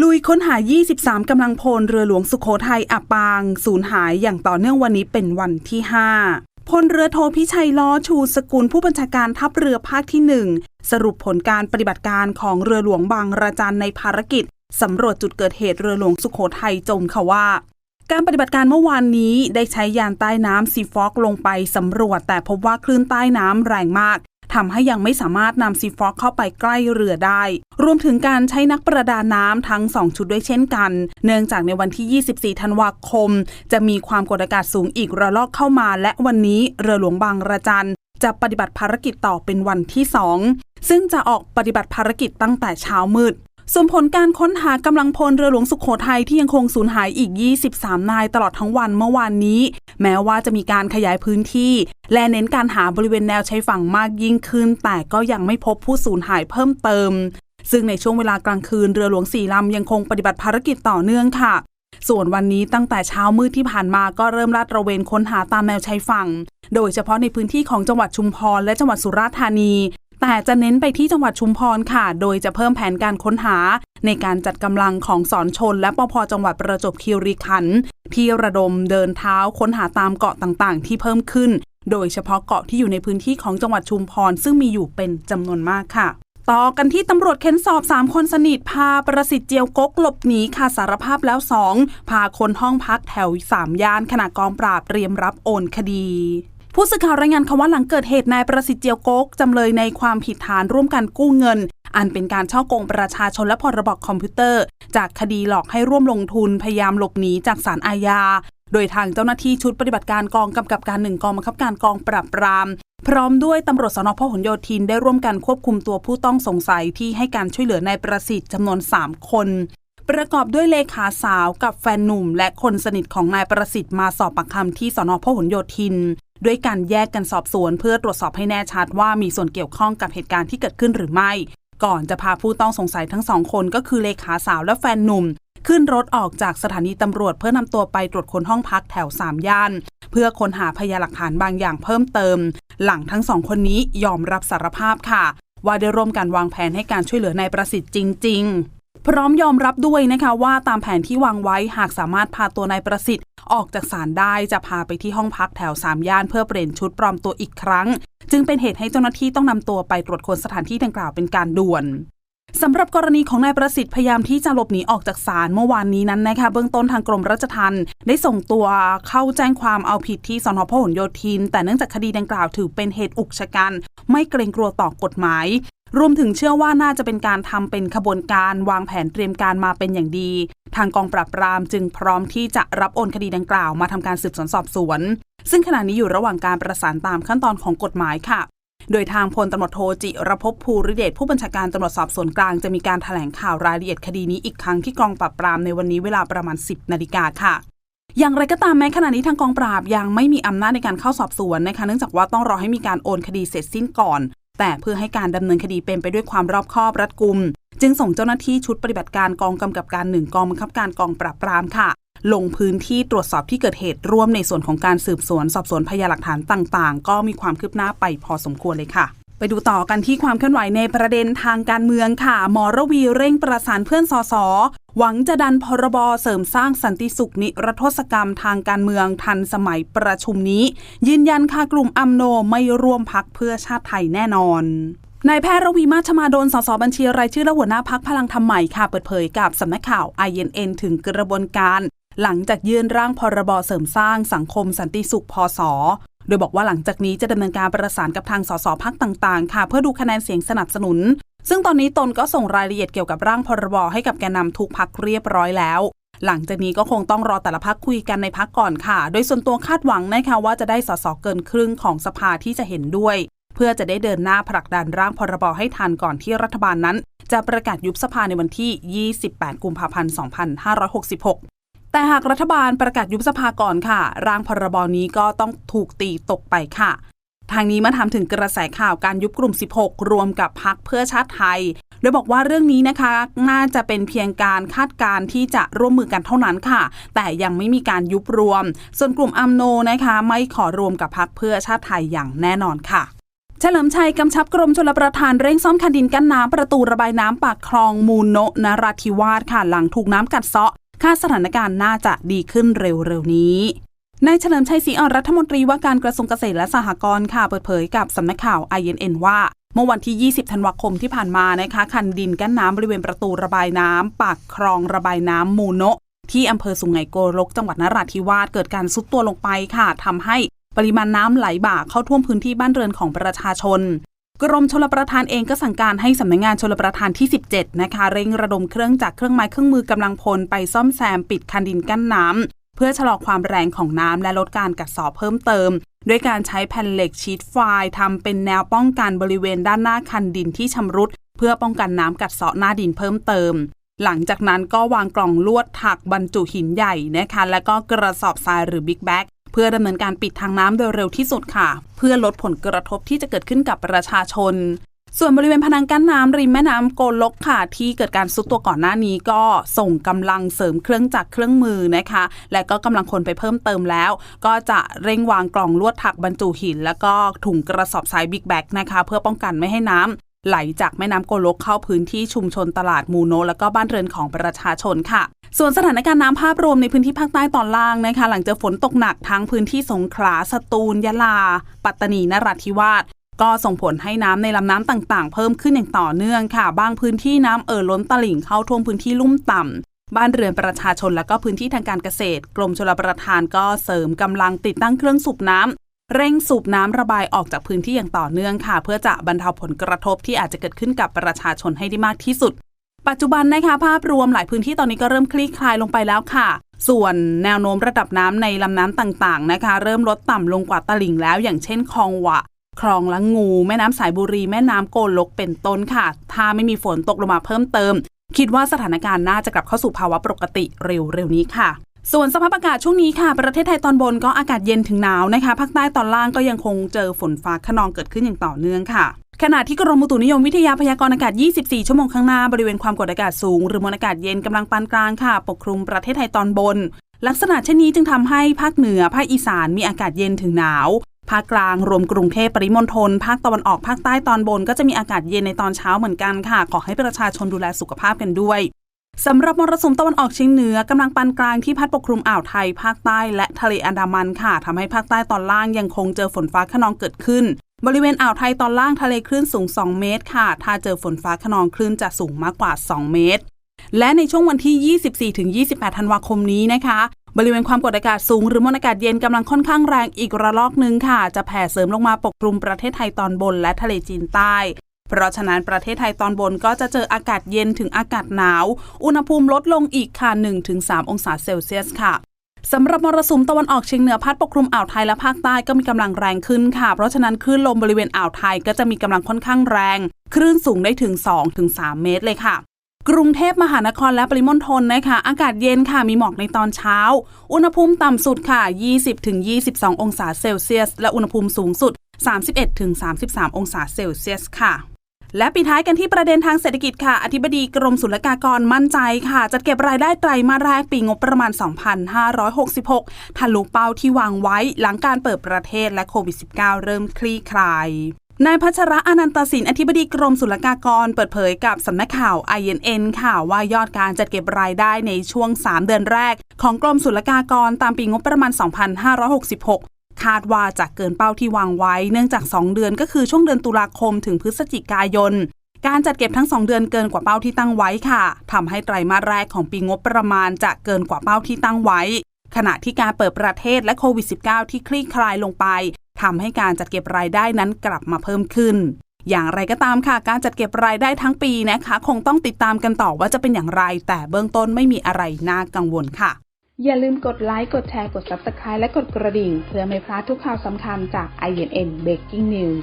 ลุยค้นหา 23 กำลังพลเรือหลวงสุโขทัยอับปาง สูญหายอย่างต่อเนื่องวันนี้เป็นวันที่ 5 พลเรือโทพิชัยล้อชูสกุลผู้บัญชาการทัพเรือภาคที่ 1 สรุปผลการปฏิบัติการของเรือหลวงบางระจันในภารกิจ สำรวจจุดเกิดเหตุเรือหลวงสุโขทัยจมค่ะว่า การปฏิบัติการเมื่อวานนี้ได้ใช้ยานใต้น้ำซีฟอกลงไปสำรวจแต่พบว่าคลื่นใต้น้ำแรงมาก ทำให้ยังไม่สามารถนำซีฟอกเข้าไปใกล้เรือได้ รวมถึงการใช้นักประดาน้ำทั้ง 2 ชุดด้วยเช่นกัน เนื่องจากในวันที่ 24 ธันวาคม จะมีความกดอากาศสูงอีกระลอกเข้ามา และวันนี้เรือหลวงบางระจันจะปฏิบัติภารกิจต่อเป็นวันที่ 2 ซึ่งจะออกปฏิบัติภารกิจตั้งแต่เช้ามืดส่วนผลการค้นหากำลังพลเรือหลวงสุขโขทัยที่ยังคงสูญหายอีก 23 นายตลอดทั้งวันเมื่อวานนี้ แม้ว่าจะมีการขยายพื้นที่ และเน้นการหาบริเวณแนวชายฝั่งมากยิ่งขึ้น แต่ก็ยังไม่พบผู้สูญหายเพิ่มเติม ซึ่งในช่วงเวลากลางคืนเรือหลวงสี่ลำยังคงปฏิบัติภารกิจต่อเนื่องค่ะ ส่วนวันนี้ตั้งแต่เช้ามืดที่ผ่านมาก็เริ่มลาดตระเวนค้นหาตามแนวชายฝั่ง โดยเฉพาะในพื้นที่ของจังหวัดชุมพรและจังหวัดสุราษฎร์ธานีแต่จะเน้นไปที่จังหวัดชุมพรค่ะ โดยจะเพิ่มแผนการค้นหา ในการจัดกำลังของสอนชน และปพจังหวัดประจวบคีรีขันธ์ที่ระดมเดินเท้าค้นหาตามเกาะต่างๆ ที่เพิ่มขึ้น โดยเฉพาะเกาะที่อยู่ในพื้นที่ของจังหวัดชุมพร ซึ่งมีอยู่เป็นจำนวนมากค่ะ ต่อกันที่ตำรวจเค้นสอบ 3 คนสนิท พาประสิทธิ์เจียวกกหลบหนีค่ะสารภาพแล้ว 2 พาคนห้องพักแถว 3 ย่านขณะกองปราบเตรียมรับโอนคดีผู้สื่อข่าวรายงานคำว่าหลังเกิดเหตุนายประสิทธิ์เจียวกกจำเลยในความผิดฐานร่วมกันกู้เงิน อันเป็นการช่อโกงประชาชนและพรบคอมพิวเตอร์ จากคดีหลอกให้ร่วมลงทุนพยายามหลบหนีจากศาลอาญา โดยทางเจ้าหน้าที่ชุดปฏิบัติการกองกำกับการหนึ่งกองบังคับการกองปราบปราม พร้อมด้วยตำรวจสนพหลโยธินได้ร่วมกันควบคุมตัวผู้ต้องสงสัยที่ให้การช่วยเหลือนายประสิทธิ์จำนวน 3 คน ประกอบด้วยเลขาสาวกับแฟนหนุ่ม และคนสนิทของนายประสิทธิ์มาสอบปากคำที่สนพหลโยธิน ด้วยการแยกกันสอบสวนเพื่อตรวจสอบให้แน่ชัดว่ามีส่วนเกี่ยวข้องกับเหตุการณ์ที่เกิดขึ้นหรือไม่ก่อนจะพาผู้ต้องสงสัยทั้งสองคนก็คือเลขาสาวและแฟนหนุ่ม ขึ้นรถออกจากสถานีตำรวจเพื่อนำตัวไปตรวจค้นห้องพักแถว3ย่าน เพื่อค้นหาพยานหลักฐานบางอย่างเพิ่มเติม หลังทั้งสองคนนี้ยอมรับสารภาพค่ะ ว่าได้ร่วมกันวางแผนให้การช่วยเหลือนายประสิทธิ์จริง ๆพร้อมยอมรับด้วยนะคะว่าตามแผนที่วางไว้หากสามารถพาตัวนายประสิทธิ์ ออกจากศาลได้จะพาไปที่ห้องพักแถว3ย่านเพื่อเปลี่ยนชุดปลอมตัวอีกครั้ง จึงเป็นเหตุให้เจ้าหน้าที่ต้องนำตัวไปตรวจค้นสถานที่ดังกล่าวเป็นการด่วน สำหรับกรณีของนายประสิทธิ์พยายามที่จะหลบหนีออกจากศาลเมื่อวานนี้นั้นนะคะเบื้องต้นทางกรมราชทัณฑ์ได้ส่งตัวเข้าแจ้งความเอาผิดที่สนพหลโยธิน แต่เนื่องจากคดีดังกล่าวถือเป็นเหตุอุกชะกัน ไม่เกรงกลัวต่อกฎหมาย รวมถึงเชื่อว่าน่าจะเป็นการทำเป็นขบวนการวางแผนเตรียมการมาเป็นอย่างดี ทางกองปราบปรามจึงพร้อมที่จะรับโอนคดีดังกล่าวมาทำการสืบสวนสอบสวน ซึ่งขณะนี้อยู่ระหว่างการประสานตามขั้นตอนของกฎหมายค่ะ โดยทางพลตำรวจโทจิรพภูริเดชผู้บัญชาการตำรวจสอบสวนกลางจะมีการถแถลงข่าวรายละเอียดคดีนี้อีกครั้งที่กองปราบปรามในวันนี้เวลาประมาณ 10นาฬิกาค่ะอย่างไรก็ตามแม้ขณะนี้ทางกองปราบยังไม่มีอำนาจในการเข้าสอบสวนนะคะเนื่องจากว่าต้องรอให้มีการโอนคดีเสร็จสิ้นก่อน แต่เพื่อให้การดำเนินคดีเป็นไปด้วยความรอบคอบรัดกุม จึงส่งเจ้าหน้าที่ชุดปฏิบัติการกองกำกับการหนึ่งกองบังคับการกองปราบปรามค่ะ ลงพื้นที่ตรวจสอบที่เกิดเหตุร่วมในส่วนของการสืบสวน สอบสวนพยานหลักฐานต่างๆ ก็มีความคืบหน้าไปพอสมควรเลยค่ะไปดูต่อกันที่ความเคลื่อนไหวในประเด็นทางการเมืองค่ะหมอระวีเร่งประสานเพื่อนสสหวังจะดันพรบเสริมสร้างสันติสุขนิรโทษกรรมทางการเมืองทันสมัยประชุมนี้ ยืนยันค่ะกลุ่มอัมโนไม่ร่วมพักเพื่อชาติไทยแน่นอนนายแพทย์ระวีมาชมาโดลสสบัญชีรายชื่อและหัวหน้าพักพลังธรรมใหม่ค่ะ เปิดเผยกับสำนักข่าว INN ถึงกระบวนการ หลังจากยื่นร่างพรบเสริมสร้างสังคมสันติสุขพศโดยบอกว่าหลังจากนี้จะดำเนินการประสานกับทางสสพักต่างๆ ค่ะ เพื่อดูคะแนนเสียงสนับสนุน ซึ่งตอนนี้ตนก็ส่งรายละเอียดเกี่ยวกับร่างพรบให้กับแกนนำทุกพักเรียบร้อยแล้ว หลังจากนี้ก็คงต้องรอแต่ละพักคุยกันในพักก่อนค่ะ โดยส่วนตัวคาดหวังนะคะว่าจะได้สสเกินครึ่งของสภาที่จะเห็นด้วย เพื่อจะได้เดินหน้าผลักดันร่างพรบให้ทันก่อนที่รัฐบาลนั้น จะประกาศยุบสภาในวันที่ 28 กุมภาพันธ์ 2566 แต่หากรัฐบาลประกาศยุบสภาก่อนค่ะ ร่างพรบนี้ก็ต้องถูกตีตกไปค่ะ ทางนี้มาถามถึงกระแสข่าวการยุบกลุ่ม 16 รวมกับพักเพื่อชาติไทย โดยบอกว่าเรื่องนี้นะคะ น่าจะเป็นเพียงการคาดการณ์ที่จะร่วมมือกันเท่านั้นค่ะ แต่ยังไม่มีการยุบรวม ส่วนกลุ่มอัมโนนะคะ ไม่ขอรวมกับพักเพื่อชาติไทยอย่างแน่นอนค่ะเฉลิมชัยกำชับกรมชลประทานเร่งซ่อมคันดินกั้นน้ำประตูระบายน้ำปากคลองมูลโนนราธิวาสค่ะหลังถูกน้ำกัดเซาะ คาดสถานการณ์น่าจะดีขึ้นเร็วๆนี้นายเฉลิมชัยศรีอ่อนรัฐมนตรีว่าการกระทรวงเกษตรและสหกรณ์ค่ะเปิดเผยกับสำนักข่าว INN ว่า เมื่อวันที่ 20 ธันวาคมที่ผ่านมานะคะคันดินกั้นน้ำบริเวณประตูระบายน้ำปากคลองระบายน้ำมูโนะที่อำเภอสุไหงโกลกจังหวัดนราธิวาสเกิดการซุดตัวลงไปค่ะทำให้ปริมาณน้ำไหลบ่าเข้าท่วมพื้นที่บ้านเรือนของประชาชน กรมชลประทานเองก็สั่งการให้สำนักงานชลประทานที่ 17 นะคะ เร่งระดมเครื่องจักรเครื่องไม้เครื่องมือกำลังพลไปซ่อมแซมปิดคันดินกั้นน้ำเพื่อชะลอความแรงของน้ำและลดการกัดเซาะเพิ่มเติม ด้วยการใช้แผ่นเหล็กชีตไฟล์ทำเป็นแนวป้องกันบริเวณด้านหน้าคันดินที่ชำรุด เพื่อป้องกันน้ำกัดเซาะหน้าดินเพิ่มเติมหลังจากนั้นก็วางกล่องลวดถักบรรจุหินใหญ่นะคะ และก็กระสอบทรายหรือบิ๊กแบ็ก เพื่อดำเนินการปิดทางน้ำโดยเร็วที่สุดค่ะ เพื่อลดผลกระทบที่จะเกิดขึ้นกับประชาชน ส่วนบริเวณพนังกั้นน้ำริมแม่น้ำโกลกค่ะ ที่เกิดการซุดตัวก่อนหน้านี้ก็ส่งกำลังเสริมเครื่องจักรเครื่องมือนะคะ และก็กำลังคนไปเพิ่มเติมแล้ว ก็จะเร่งวางกล่องลวดถักบรรจุหิน แล้วก็ถุงกระสอบทรายบิ๊กแบกนะคะ เพื่อป้องกันไม่ให้น้ำ ไหลจากแม่น้ำโกลกเข้าพื้นที่ชุมชนตลาดมูโน แล้วก็บ้านเรือนของประชาชนค่ะ ส่วนสถานการณ์น้ำภาพรวมในพื้นที่ภาคใต้ตอนล่างนะคะ หลังจากฝนตกหนักทั้งพื้นที่สงขลาสตูลยะลา ปัตตานีนราธิวาสก็ส่งผลให้น้ำในลำน้ำต่างๆ เพิ่มขึ้นอย่างต่อเนื่องค่ะ บางพื้นที่น้ำเอ่อล้นตลิ่งเข้าท่วมพื้นที่ลุ่มต่ำบ้านเรือนประชาชนและก็พื้นที่ทางการเกษตร กรมชลประทานก็เสริมกำลังติดตั้งเครื่องสูบน้ำ เร่งสูบน้ำระบายออกจากพื้นที่อย่างต่อเนื่องค่ะ เพื่อจะบรรเทาผลกระทบที่อาจจะเกิดขึ้นกับประชาชนให้ได้มากที่สุด ปัจจุบันนะคะภาพรวมหลายพื้นที่ตอนนี้ก็เริ่มคลี่คลายลงไปแล้วค่ะ ส่วนแนวโน้มระดับน้ำในลำน้ำต่างๆนะคะ เริ่มลดต่ำลงกว่าตลิ่งแล้ว อย่างเช่นคลองหวะคลองละงู แม่น้ำสายบุรีแม่น้ำโกลกเป็นต้นค่ะ ถ้าไม่มีฝนตกลงมาเพิ่มเติม คิดว่าสถานการณ์น่าจะกลับเข้าสู่ภาวะปกติเร็วๆนี้ค่ะ ส่วนสภาพอากาศช่วงนี้ค่ะ ประเทศไทยตอนบนก็อากาศเย็นถึงหนาวนะคะภาคใต้ตอนล่างก็ยังคงเจอฝนฟ้าขนองเกิดขึ้นอย่างต่อเนื่องค่ะ ขณะที่กรมอุตุนิยมวิทยาพยากรณ์อากาศ 24 ชั่วโมงข้างหน้าบริเวณความกดอากาศสูง หรือมวลอากาศเย็นกำลังปานกลางค่ะ ปกคลุมประเทศไทยตอนบน ลักษณะเช่นนี้จึงทำให้ภาคเหนือภาคอีสานมีอากาศเย็นถึงหนาวภาคกลางรวมกรุงเทพปริมณฑลภาคตะวันออกภาคใต้ตอนบน ก็จะมีอากาศเย็นในตอนเช้าเหมือนกันค่ะ ขอให้ประชาชนดูแลสุขภาพกันด้วย สำหรับมรสุมตะวันออกเฉียงเหนือกำลังปานกลางที่พัดปกคลุมอ่าวไทยภาคใต้และทะเลอันดามันค่ะทำให้ภาคใต้ตอนล่างยังคงเจอฝนฟ้าขนองเกิดขึ้น บริเวณอ่าวไทยตอนล่างทะเลคลื่นสูง 2 เมตรค่ะ ถ้าเจอฝนฟ้าขนองคลื่นจะสูงมากกว่า 2 เมตร และในช่วงวันที่ 24-28 ธันวาคมนี้นะคะ บริเวณความกดอากาศสูงหรือมวลอากาศเย็นกำลังค่อนข้างแรงอีกระลอกหนึ่งค่ะ จะแผ่เสริมลงมาปกคลุมประเทศไทยตอนบนและทะเลจีนใต้ เพราะฉะนั้นประเทศไทยตอนบนก็จะเจออากาศเย็นถึงอากาศหนาว อุณหภูมิลดลงอีกค่ะ 1-3 องศาเซลเซียสค่ะสำหรับมรสุมตะวันออกเฉียงเหนือพัดปกคลุมอ่าวไทยและภาคใต้ก็มีกำลังแรงขึ้นค่ะ เพราะฉะนั้นคลื่นลมบริเวณอ่าวไทยก็จะมีกำลังค่อนข้างแรง คลื่นสูงได้ถึง 2-3 เมตรเลยค่ะ กรุงเทพมหานครและปริมณฑลนะคะ อากาศเย็นค่ะมีหมอกในตอนเช้า อุณหภูมิต่ำสุดค่ะ 20-22 องศาเซลเซียส และอุณหภูมิสูงสุด 31-33 องศาเซลเซียสค่ะ และปิดท้ายกันที่ประเด็นทางเศรษฐกิจค่ะ อธิบดีกรมศุลกากรมั่นใจค่ะ จัดเก็บรายได้ไตรมาสแรกปีงบประมาณ 2,566 ทะลุเป้าที่วางไว้หลังการเปิดประเทศและโควิด -19 เริ่มคลี่คลายนายพัชระอนันตสินอธิบดีกรมศุลกากรเปิดเผยกับสำนักข่าว INN ค่ะว่ายอดการจัดเก็บรายได้ในช่วง 3 เดือนแรก ของกรมศุลกากรตามปีงบประมาณ 2566 คาดว่าจะเกินเป้าที่วางไว้ เนื่องจาก 2 เดือนก็คือช่วงเดือนตุลาคมถึงพฤศจิกายน การจัดเก็บทั้ง 2 เดือนเกินกว่าเป้าที่ตั้งไว้ค่ะทำให้ไตรมาสแรกของปีงบประมาณจะเกินกว่าเป้าที่ตั้งไว้ ขณะที่การเปิดประเทศและโควิด -19 ที่คลี่คลายลงไปทำให้การจัดเก็บรายได้นั้นกลับมาเพิ่มขึ้น อย่างไรก็ตามค่ะ การจัดเก็บรายได้ทั้งปีนะคะ คงต้องติดตามกันต่อว่าจะเป็นอย่างไร แต่เบื้องต้นไม่มีอะไรน่ากังวลค่ะ อย่าลืมกดไลค์ กดแชร์ กด Subscribe และกดกระดิ่ง เพื่อไม่พลาดทุกข่าวสำคัญจาก INN Breaking News